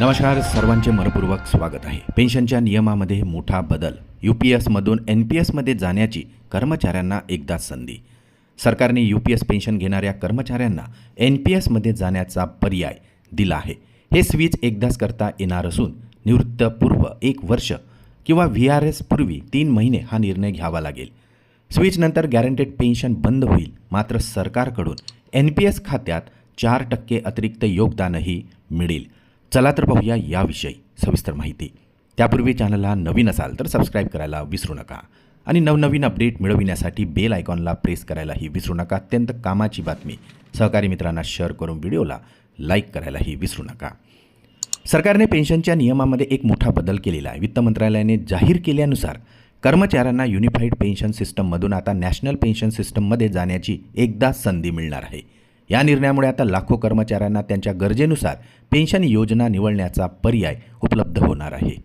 नमस्कार सर्वांचे मनपूर्वक स्वागत आहे. पेन्शनच्या नियमामध्ये मोठा बदल. यू पी एसमधून एन पी एसमध्ये जाण्याची कर्मचाऱ्यांना एकदा संधी. सरकारने यू पी एस पेन्शन घेणाऱ्या कर्मचाऱ्यांना एन पी एसमध्ये जाण्याचा पर्याय दिला आहे. हे स्विच एकदाच करता येणार असून निवृत्तपूर्व एक वर्ष किंवा व्ही आर एस पूर्वी तीन महिने हा निर्णय घ्यावा लागेल. स्विचनंतर गॅरंटेड पेन्शन बंद होईल मात्र सरकारकडून एन पी एस खात्यात चार टक्के अतिरिक्त योगदानही मिळेल. चला तर पाहूया याविषयी सविस्तर माहिती. त्यापूर्वी चॅनलला नवीन असाल तर सबस्क्राईब करायला विसरू नका आणि नवनवीन अपडेट मिळविण्यासाठी बेल आयकॉनला प्रेस करायलाही विसरू नका. अत्यंत कामाची बातमी. सहकारी मित्रांना शेअर करून व्हिडिओला लाईक करायलाही विसरू नका. सरकारने पेन्शनच्या नियमामध्ये एक मोठा बदल केलेला आहे. वित्त मंत्रालयाने जाहीर केल्यानुसार कर्मचाऱ्यांना युनिफाईड पेन्शन सिस्टममधून आता नॅशनल पेन्शन सिस्टममध्ये जाण्याची एकदा संधी मिळणार आहे. या निर्णयामुळे आता लाखो कर्मचाऱ्यांना त्यांच्या गरजेनुसार पेन्शन योजना निवडण्याचा पर्याय उपलब्ध होणार आहे.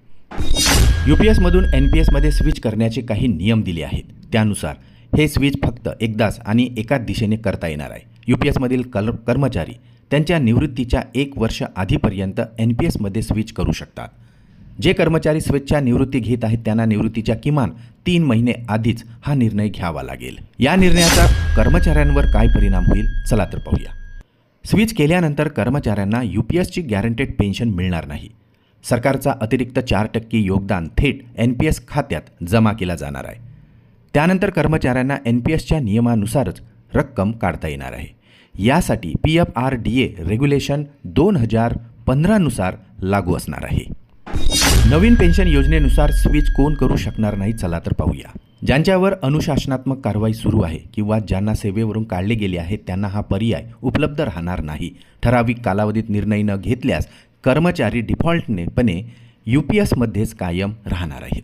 यू पी एसमधून एन पी एसमध्ये स्विच करण्याचे काही नियम दिले आहेत. त्यानुसार हे स्विच फक्त एकदाच आणि एकाच दिशेने करता येणार आहे. यू पी एसमधील कल कर्मचारी त्यांच्या निवृत्तीच्या एक वर्ष आधीपर्यंत एन पी एसमध्ये स्विच करू शकतात. जे कर्मचारी स्वेच्छा निवृत्ती घेत आहेत त्यांना निवृत्तीच्या किमान तीन महिने आधीच हा निर्णय घ्यावा लागेल. या निर्णयाचा कर्मचाऱ्यांवर काय परिणाम होईल चला तर पाहूया. स्विच केल्यानंतर कर्मचाऱ्यांना यू पी एसची गॅरंटेड पेन्शन मिळणार नाही. सरकारचा अतिरिक्त चार टक्के योगदान थेट एन पी एस खात्यात जमा केला जाणार आहे. त्यानंतर कर्मचाऱ्यांना एन पी एसच्या नियमानुसारच रक्कम काढता येणार आहे. यासाठी P F R D A regulation दोन हजार पंधरानुसार लागू असणार आहे. नवीन पेन्शन योजनेनुसार स्विच कोण करू शकणार नाही चला तर पाहूया. ज्यांच्यावर अनुशासनात्मक कारवाई सुरू आहे किंवा ज्यांना सेवेवरून काढले गेले आहेत त्यांना हा पर्याय उपलब्ध राहणार नाही. ठराविक कालावधीत निर्णय न घेतल्यास कर्मचारी डिफॉल्टनेपणे यू पी एसमध्येच कायम राहणार आहेत.